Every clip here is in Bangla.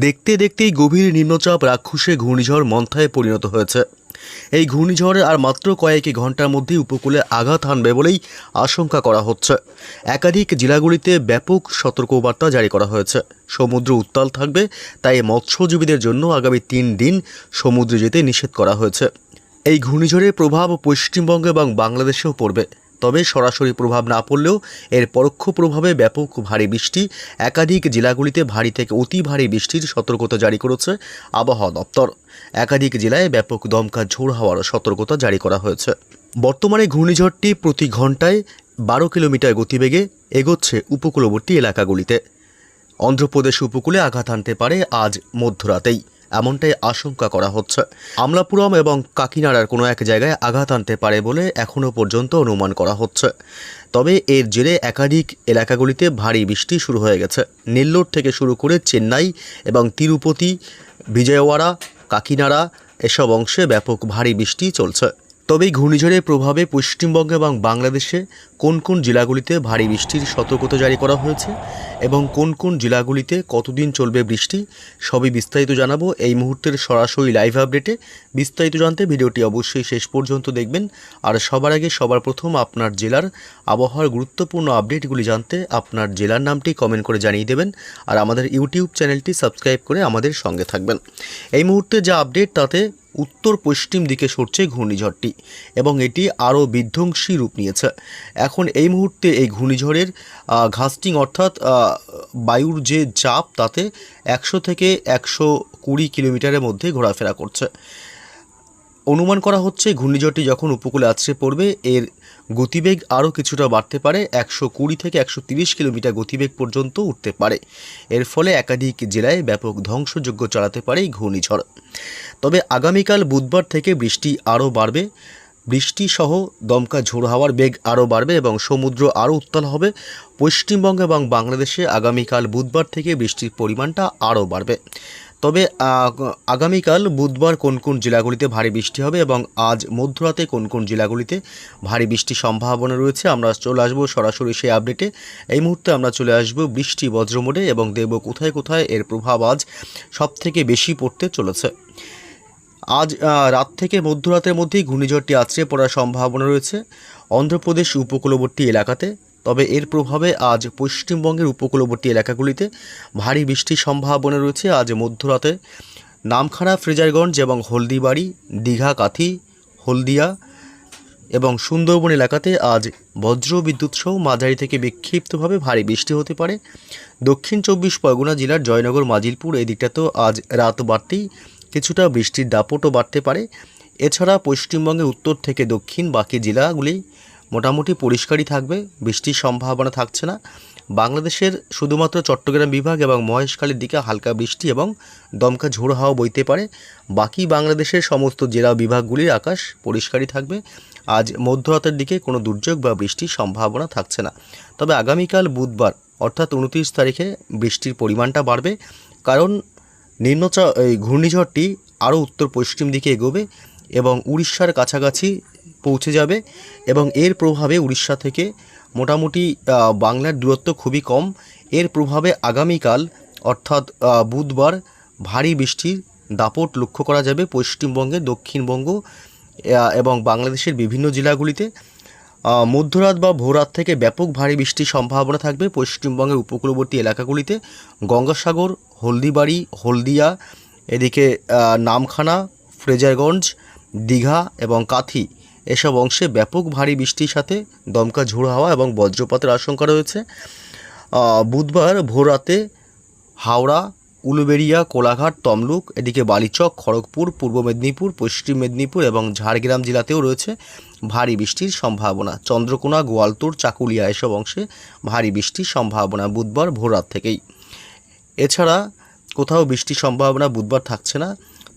দেখতে দেখতেই গভীর নিম্নচাপ রাক্ষসে ঘূর্ণিঝড় মন্থায় পরিণত হয়েছে। এই ঘূর্ণিঝড়ে আর মাত্র কয়েক ঘণ্টার মধ্যেই উপকূলে আঘাত হানবে বলেই আশঙ্কা করা হচ্ছে। একাধিক জেলাগুলিতে ব্যাপক সতর্কবার্তা জারি করা হয়েছে। সমুদ্র উত্তাল থাকবে, তাই মৎস্যজীবীদের জন্য আগামী তিন দিন সমুদ্রে যেতে নিষেধ করা হয়েছে। এই ঘূর্ণিঝড়ের প্রভাব পশ্চিমবঙ্গ এবং বাংলাদেশেও পড়বে। তবে সরাসরি প্রভাব না পড়লেও এর পরোক্ষ প্রভাবে ব্যাপক ভারী বৃষ্টি একাধিক জেলাগুলিতে ভারী থেকে অতি ভারী বৃষ্টির সতর্কতা জারি করেছে আবহাওয়া দপ্তর। একাধিক জেলায় ব্যাপক দমকা ঝোড় হওয়ার সতর্কতা জারি করা হয়েছে। বর্তমানে ঘূর্ণিঝড়টি প্রতি ঘন্টায় বারো কিলোমিটার গতিবেগে এগোচ্ছে উপকূলবর্তী এলাকাগুলিতে। অন্ধ্রপ্রদেশ উপকূলে আঘাত আনতে পারে আজ মধ্যরাতেই। এমনটাই আশঙ্কা করা হচ্ছে। আমলাপুরম এবং কাকিনাড়ার কোনো এক জায়গায় আঘাত আনতে পারে বলে এখনও পর্যন্ত অনুমান করা হচ্ছে। তবে এর জেরে একাধিক এলাকাগুলিতে ভারী বৃষ্টি শুরু হয়ে গেছে। নেল্লোর থেকে শুরু করে চেন্নাই এবং তিরুপতি, বিজয়ওয়াড়া, কাকিনাড়া এসব অংশে ব্যাপক ভারী বৃষ্টি চলছে। তবে এই ঘূর্ণিঝড়ের প্রভাবে পশ্চিমবঙ্গ এবং বাংলাদেশে কোন কোন জেলাগুলিতে ভারী বৃষ্টির সতর্কতা জারি করা হয়েছে এবং কোন কোন জেলাগুলিতে কতদিন চলবে বৃষ্টি, সবই বিস্তারিত জানাব। এই মুহূর্তের সরাসরি লাইভ আপডেটে বিস্তারিত জানতে ভিডিওটি অবশ্যই শেষ পর্যন্ত দেখবেন। আর সবার আগে, সবার প্রথম আপনার জেলার আবহাওয়ার গুরুত্বপূর্ণ আপডেটগুলি জানতে আপনার জেলার নামটি কমেন্ট করে জানিয়ে দেবেন আর আমাদের ইউটিউব চ্যানেলটি সাবস্ক্রাইব করে আমাদের সঙ্গে থাকবেন। এই মুহূর্তে যা আপডেট, তাতে উত্তর পশ্চিম দিকে সরছে ঘূর্ণিঝড়টি এবং এটি আরও বিধ্বংসী রূপ নিয়েছে। এখন এই মুহূর্তে এই ঘূর্ণিঝড়ের ঘাস্টিং অর্থাৎ বায়ুর যে চাপ তাতে একশো থেকে একশো কুড়ি কিলোমিটারের মধ্যে ঘোরাফেরা করছে। অনুমান করা হচ্ছে ঘূর্ণিঝড়টি যখন উপকূলে আছড়ে পড়বে, এর গতিবেগ আরও কিছুটা বাড়তে পারে। একশো কুড়ি থেকে একশো তিরিশ কিলোমিটার গতিবেগ পর্যন্ত উঠতে পারে। এর ফলে একাধিক জেলায় ব্যাপক ধ্বংসযোগ্য চালাতে পারে এই ঘূর্ণিঝড়। তবে আগামীকাল বুধবার থেকে বৃষ্টি আরও বাড়বে। বৃষ্টিসহ দমকা ঝোড়ো হাওয়ার বেগ আরও বাড়বে এবং সমুদ্র আরও উত্তাল হবে। পশ্চিমবঙ্গ এবং বাংলাদেশে আগামীকাল বুধবার থেকে বৃষ্টির পরিমাণটা আরও বাড়বে। তবে আগামীকাল বুধবার কোন কোন জেলাগুলিতে ভারী বৃষ্টি হবে এবং আজ মধ্যরাতে কোন কোন জেলাগুলিতে ভারী বৃষ্টির সম্ভাবনা রয়েছে, আমরা চলে আসব সরাসরি সেই আপডেটে এই মুহূর্তে আমরা চলে আসব বৃষ্টি বজ্রমোডে এবং দেব কোথায় কোথায় এর প্রভাব আজ সবথেকে বেশি পড়তে চলেছে। আজ রাত থেকে মধ্যরাতের মধ্যেই ঘূর্ণিঝড়টি আছড়ে পড়ার সম্ভাবনা রয়েছে। অন্ধ্রপ্রদেশ উপকূলবর্তী এলাকাতে তবে এর প্রভাবে আজ পশ্চিমবঙ্গের উপকূলবর্তী এলাকাগুলিতে ভারী বৃষ্টির সম্ভাবনা রয়েছে। আজ মধ্যরাতে নামখানা, ফ্রেজারগঞ্জ এবং হলদিবাড়ি, দীঘা, কাথি, হলদিয়া এবং সুন্দরবন এলাকাতে আজ বজ্র বিদ্যুৎ সহ মাঝারি থেকে বিক্ষিপ্তভাবে ভারী বৃষ্টি হতে পারে। দক্ষিণ চব্বিশ পরগনা জেলার জয়নগর, মাজিলপুর এই দিকটাতেও আজ রাত বাড়তেই কিছুটা বৃষ্টির দাপটও বাড়তে পারে। এছাড়া পশ্চিমবঙ্গের উত্তর থেকে দক্ষিণ বাকি জেলাগুলি মোটামুটি পরিষ্কারই থাকবে, বৃষ্টির সম্ভাবনা থাকছে না। বাংলাদেশের শুধুমাত্র চট্টগ্রাম বিভাগ এবং মহেশখালীর দিকে হালকা বৃষ্টি এবং দমকা ঝোড়ো হাওয়া বইতে পারে। বাকি বাংলাদেশের সমস্ত জেলা বিভাগগুলির আকাশ পরিষ্কারই থাকবে। আজ মধ্যরাতের দিকে কোনো দুর্যোগ বা বৃষ্টির সম্ভাবনা থাকছে না। তবে আগামীকাল বুধবার, অর্থাৎ উনত্রিশ তারিখে বৃষ্টির পরিমাণটা বাড়বে। কারণ নিম্নচা এই ঘূর্ণিঝড়টি আরও উত্তর পশ্চিম দিকে এগোবে এবং উড়িষ্যার কাছাকাছি পৌঁছে যাবে এবং এর প্রভাবে উড়িষ্যা থেকে মোটামুটি বাংলার দূরত্ব খুবই কম। এর প্রভাবে আগামীকাল, অর্থাৎ বুধবার, ভারী বৃষ্টির দাপট লক্ষ্য করা যাবে পশ্চিমবঙ্গে দক্ষিণবঙ্গ এবং বাংলাদেশের বিভিন্ন জেলাগুলিতে। মধ্যরাত বা ভোরাত থেকে ব্যাপক ভারী বৃষ্টির সম্ভাবনা থাকবে পশ্চিমবঙ্গের উপকূলবর্তী এলাকাগুলিতে। গঙ্গাসাগর, হলদিবাড়ি, হলদিয়া, এদিকে নামখানা, ফ্রেজারগঞ্জ, দীঘা এবং কাথি। এসব অংশে ব্যাপক ভারী বৃষ্টির সাথে দমকা ঝোড়ো হাওয়া এবং বজ্রপাতের আশঙ্কা রয়েছে। বুধবার ভোররাতে হাওড়া, উলুবেড়িয়া, কোলাঘাট, তমলুক, এদিকে বালিচক, খড়গপুর, পূর্ব মেদিনীপুর, পশ্চিম মেদিনীপুর এবং ঝাড়গ্রাম জেলাতেও রয়েছে ভারী বৃষ্টির সম্ভাবনা। চন্দ্রকোনা গোয়ালতোড় চাকুলিয়া এসব অংশে ভারী বৃষ্টির সম্ভাবনা বুধবার ভোররাত থেকেই। এছাড়া কোথাও বৃষ্টির সম্ভাবনা বুধবার থাকছে না।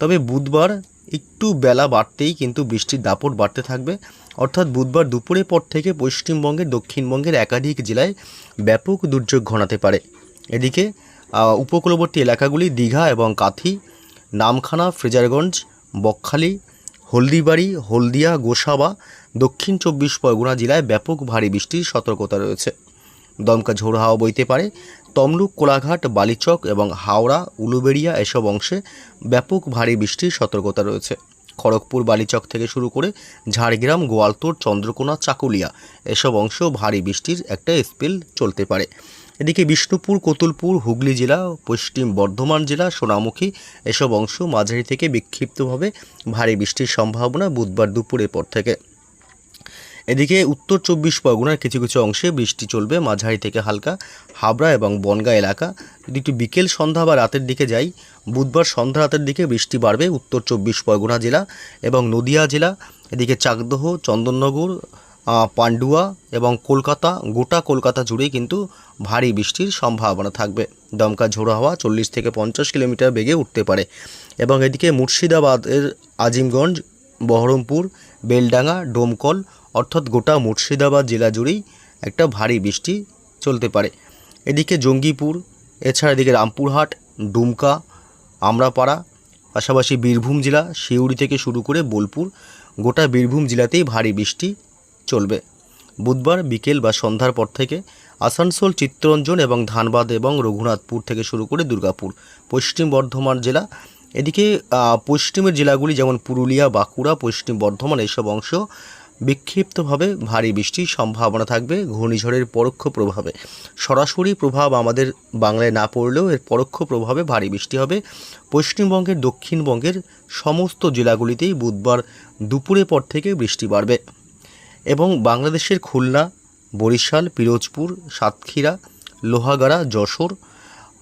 তবে বুধবার একটু বেলা বাড়তেই কিন্তু বৃষ্টির দাপট বাড়তে থাকবে। অর্থাৎ বুধবার দুপুরের পর থেকে পশ্চিমবঙ্গের দক্ষিণবঙ্গের একাধিক জেলায় ব্যাপক দুর্যোগ ঘনাতে পারে। এদিকে উপকূলবর্তী এলাকাগুলি দীঘা এবং কাথি, নামখানা, ফ্রেজারগঞ্জ, বকখালি, হলদিবাড়ি, হলদিয়া, গোসাবা, দক্ষিণ চব্বিশ পরগনা জেলায় ব্যাপক ভারী বৃষ্টির সতর্কতা রয়েছে। দমকা ঝোড়ো হাওয়া বইতে পারে। তমলুক, কোলাঘাট, বালিচক এবং হাওড়া, উলুবেড়িয়া এসব অংশে ব্যাপক ভারী বৃষ্টির সতর্কতা রয়েছে। খড়গপুর, বালিচক থেকে শুরু করে ঝাড়গ্রাম গোয়ালতোড় চন্দ্রকোনা, চাকুলিয়া এসব অংশ ভারী বৃষ্টির একটা স্পেল চলতে পারে। এদিকে বিষ্ণুপুর, কতুলপুর, হুগলি জেলা, পশ্চিম বর্ধমান জেলা, সোনামুখী এসব অংশ মাঝারি থেকে বিক্ষিপ্তভাবে ভারী বৃষ্টির সম্ভাবনা বুধবার দুপুরের পর থেকে। এদিকে উত্তর চব্বিশ পরগনার কিছু কিছু অংশে বৃষ্টি চলবে, মাঝারি থেকে হালকা হাবড়া এবং বনগা এলাকা। যদি একটু বিকেল সন্ধ্যা বা রাতের দিকে যাই, বুধবার সন্ধ্যা রাতের দিকে বৃষ্টি বাড়বে উত্তর চব্বিশ পরগনা জেলা এবং নদিয়া জেলা। এদিকে চাকদহ, চন্দননগর পান্ডুয়া এবং কলকাতা, গোটা কলকাতা জুড়েই কিন্তু ভারী বৃষ্টির সম্ভাবনা থাকবে। দমকা ঝোড়ো হাওয়া চল্লিশ থেকে পঞ্চাশ কিলোমিটার বেগে উঠতে পারে। এবং এদিকে মুর্শিদাবাদের আজিমগঞ্জ, বহরমপুর, বেলডাঙ্গা, ডোমকল অর্থাৎ গোটা মুর্শিদাবাদ জেলা জুড়েই একটা ভারী বৃষ্টি চলতে পারে। এদিকে জঙ্গিপুর, এছাড়া এদিকে রামপুরহাট, ডুমকা, আমরাপাড়া, পাশাপাশি বীরভূম জেলা সিউড়ি থেকে শুরু করে বোলপুর, গোটা বীরভূম জেলাতেই ভারী বৃষ্টি চলবে। বুধবার বিকেল বা সন্ধ্যার পর থেকে আসানসোল, চিত্তরঞ্জন এবং ধানবাদ এবং রঘুনাথপুর থেকে শুরু করে দুর্গাপুর, পশ্চিম বর্ধমান জেলা। এদিকে পশ্চিমের জেলাগুলি যেমন পুরুলিয়া, বাঁকুড়া, পশ্চিম বর্ধমান এইসব অংশ বিক্ষিপ্তভাবে ভারী বৃষ্টির সম্ভাবনা থাকবে, ঘূর্ণিঝড়ের পরোক্ষ প্রভাবে। সরাসরি প্রভাব আমাদের বাংলায় না পড়লেও এর পরোক্ষ প্রভাবে ভারী বৃষ্টি হবে। পশ্চিমবঙ্গের, দক্ষিণবঙ্গের সমস্ত জেলাগুলিতেই বুধবার দুপুরের পর থেকে বৃষ্টি বাড়বে এবং বাংলাদেশের খুলনা, বরিশাল, পিরোজপুর, সাতক্ষীরা, লোহাগাড়া, যশোর,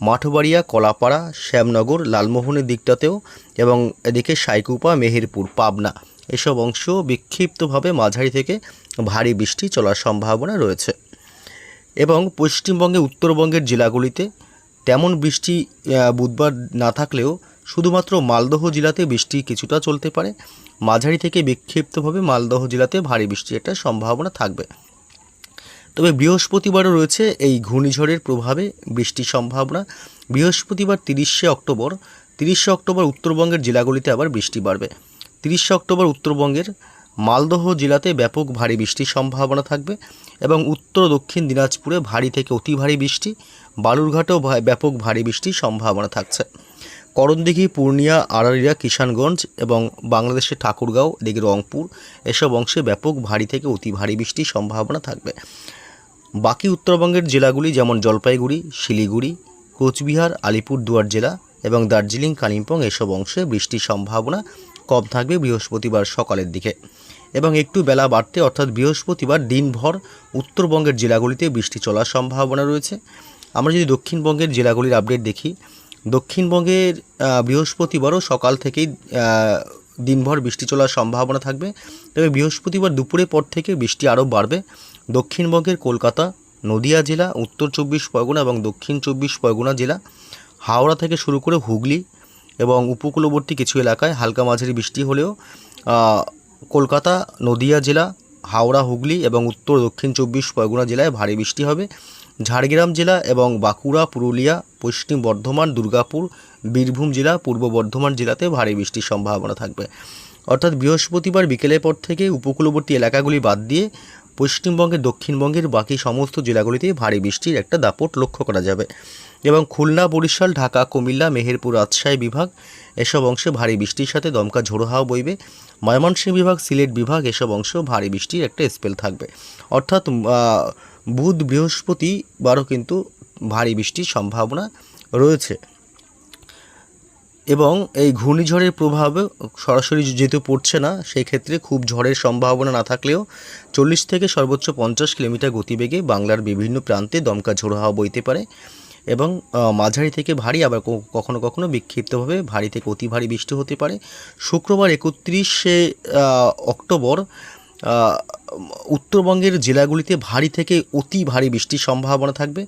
মাঠবাড়িয়া, কলাপাড়া, শ্যামনগর, লালমোহনের দিকটাতেও এবং এদিকে সাইকুপা, মেহেরপুর, পাবনা এসব অংশ বিক্ষিপ্তভাবে মাঝারি থেকে ভারী বৃষ্টি চলার সম্ভাবনা রয়েছে। এবং পশ্চিমবঙ্গে, উত্তরবঙ্গের জেলাগুলিতে তেমন বৃষ্টি বুধবার না থাকলেও শুধুমাত্র মালদহ জেলাতে বৃষ্টি কিছুটা চলতে পারে। মাঝারি থেকে বিক্ষিপ্তভাবে মালদহ জেলাতে ভারী বৃষ্টির একটা সম্ভাবনা থাকবে। তবে বৃহস্পতিবারও রয়েছে এই ঘূর্ণিঝড়ের প্রভাবে বৃষ্টির সম্ভাবনা। বৃহস্পতিবার তিরিশে অক্টোবর তিরিশে অক্টোবর উত্তরবঙ্গের জেলাগুলিতে আবার বৃষ্টি বাড়বে। তিরিশে অক্টোবর উত্তরবঙ্গের মালদহ জেলাতে ব্যাপক ভারী বৃষ্টির সম্ভাবনা থাকবে এবং উত্তর দক্ষিণ দিনাজপুরে ভারী থেকে অতি ভারী বৃষ্টি, বালুরঘাটেও ব্যাপক ভারী বৃষ্টির সম্ভাবনা থাকছে। করণদিঘি, পূর্ণিয়া আড়ারিয়া কিষানগঞ্জ এবং বাংলাদেশের ঠাকুরগাঁও, এদিকে রংপুর, এসব অংশে ব্যাপক ভারী থেকে অতি ভারী বৃষ্টির সম্ভাবনা থাকবে। বাকি উত্তরবঙ্গের জেলাগুলি যেমন জলপাইগুড়ি, শিলিগুড়ি, কোচবিহার, আলিপুরদুয়ার জেলা এবং দার্জিলিং, কালিম্পং এসব অংশে বৃষ্টির সম্ভাবনা কম থাকবে বৃহস্পতিবার সকালের দিকে। এবং একটু বেলা বাড়তে অর্থাৎ বৃহস্পতিবার দিনভর উত্তরবঙ্গের জেলাগুলিতে বৃষ্টি চলার সম্ভাবনা রয়েছে। আমরা যদি দক্ষিণবঙ্গের জেলাগুলির আপডেট দেখি, দক্ষিণবঙ্গের বৃহস্পতিবারও সকাল থেকেই দিনভর বৃষ্টি চলার সম্ভাবনা থাকবে। তবে বৃহস্পতিবার দুপুরের পর থেকে বৃষ্টি আরও বাড়বে। দক্ষিণবঙ্গের কলকাতা, নদিয়া জেলা, উত্তর চব্বিশ পরগনা এবং দক্ষিণ চব্বিশ পরগনা জেলা, হাওড়া থেকে শুরু করে হুগলি এবং উপকূলবর্তী কিছু এলাকায় হালকা মাঝারি বৃষ্টি হলেও কলকাতা, নদিয়া জেলা, হাওড়া, হুগলি এবং উত্তর দক্ষিণ চব্বিশ পরগনা জেলায় ভারী বৃষ্টি হবে। ঝাড়গ্রাম জেলা এবং বাঁকুড়া, পুরুলিয়া, পশ্চিম বর্ধমান, দুর্গাপুর, বীরভূম জেলা, পূর্ব বর্ধমান জেলাতে ভারী বৃষ্টির সম্ভাবনা থাকবে। অর্থাৎ বৃহস্পতিবার বিকেলের পর থেকে উপকূলবর্তী এলাকাগুলি বাদ দিয়ে পশ্চিমবঙ্গের দক্ষিণবঙ্গের বাকি সমস্ত জেলাগুলিতে ভারী বৃষ্টির একটা দাপট লক্ষ্য করা যাবে। এবং খুলনা, বরিশাল, ঢাকা, কুমিল্লা, মেহেরপুর, রাজশাহী বিভাগ এসব অংশে ভারী বৃষ্টির সাথে দমকা ঝোড়ো হাওয়া বইবে। ময়মনসিংহ বিভাগ, সিলেট বিভাগ এসব অংশ ভারী বৃষ্টির একটা স্পেল থাকবে। অর্থাৎ বুধ বৃহস্পতিবারও কিন্তু ভারী বৃষ্টির সম্ভাবনা রয়েছে। এবং এই ঘূর্ণিঝড়ের প্রভাবে সরাসরি যেহেতু পড়ছে না সেই ক্ষেত্রে খুব ঝড়ের সম্ভাবনা না থাকলেও চল্লিশ থেকে সর্বোচ্চ পঞ্চাশ কিলোমিটার গতিবেগে বাংলার বিভিন্ন প্রান্তে দমকা ঝোড়ো হাওয়া বইতে পারে। এবং মাঝারি থেকে ভারী আবার কখনো কখনো বিক্ষিপ্তভাবে ভারী থেকে অতি ভারী বৃষ্টি হতে পারে। শুক্রবার একত্রিশে অক্টোবর উত্তরবঙ্গের জেলাগুলিতে ভারী থেকে অতি ভারী বৃষ্টির সম্ভাবনা থাকবে।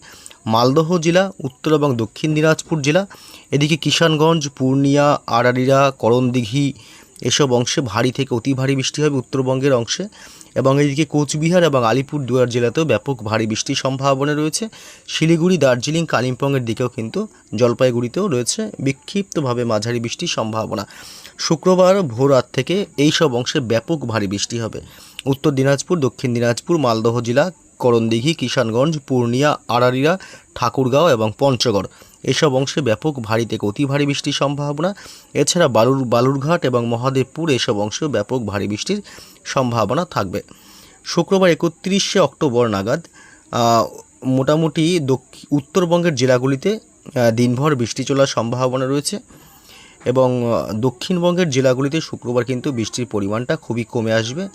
মালদহ জেলা, উত্তর এবং দক্ষিণ দিনাজপুর জেলা, এদিকে কিষানগঞ্জ, পূর্ণিয়া আড়ারিয়া করণদিঘি এসব অংশে ভারী থেকে অতি ভারী বৃষ্টি হবে উত্তরবঙ্গের অংশে। এবং এদিকে কোচবিহার এবং আলিপুর দুয়ার জেলাতেও ব্যাপক ভারী বৃষ্টির সম্ভাবনা রয়েছে। শিলিগুড়ি, দার্জিলিং, কালিম্পংয়ের দিকেও কিন্তু জলপাইগুড়িতেও রয়েছে বিক্ষিপ্তভাবে মাঝারি বৃষ্টির সম্ভাবনা। শুক্রবার ভোর রাত থেকে এই সব অংশে ব্যাপক ভারী বৃষ্টি হবে। উত্তর দিনাজপুর, দক্ষিণ দিনাজপুর, মালদহ জেলা, করণদিঘি, কিষানগঞ্জ, পূর্ণিয়া আড়ারিয়া ঠাকুরগাঁও এবং পঞ্চগড়। এসব অংশে ব্যাপক ভারী থেকে অতি ভারী বৃষ্টির সম্ভাবনা। এছাড়া বালুর, বালুরঘাট এবং মহাদেবপুর এসব অংশেও ব্যাপক ভারী বৃষ্টির সম্ভাবনা থাকবে। শুক্রবার একত্রিশে অক্টোবর নাগাদ মোটামুটি দক্ষি- উত্তরবঙ্গের জেলাগুলিতে দিনভর বৃষ্টি চলার সম্ভাবনা রয়েছে এবং দক্ষিণবঙ্গের জেলাগুলিতে শুক্রবার কিন্তু বৃষ্টির পরিমাণটা খুবই কমে আসবে।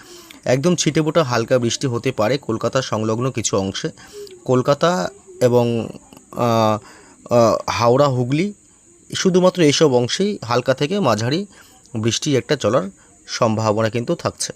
একদম ছিটেফোঁটা হালকা বৃষ্টি হতে পারে কলকাতা সংলগ্ন কিছু অংশে। কলকাতা এবং হাওড়া হুগলি শুধুমাত্র এইসব অংশেই হালকা থেকে মাঝারি বৃষ্টি একটা চলার সম্ভাবনা কিন্তু থাকছে।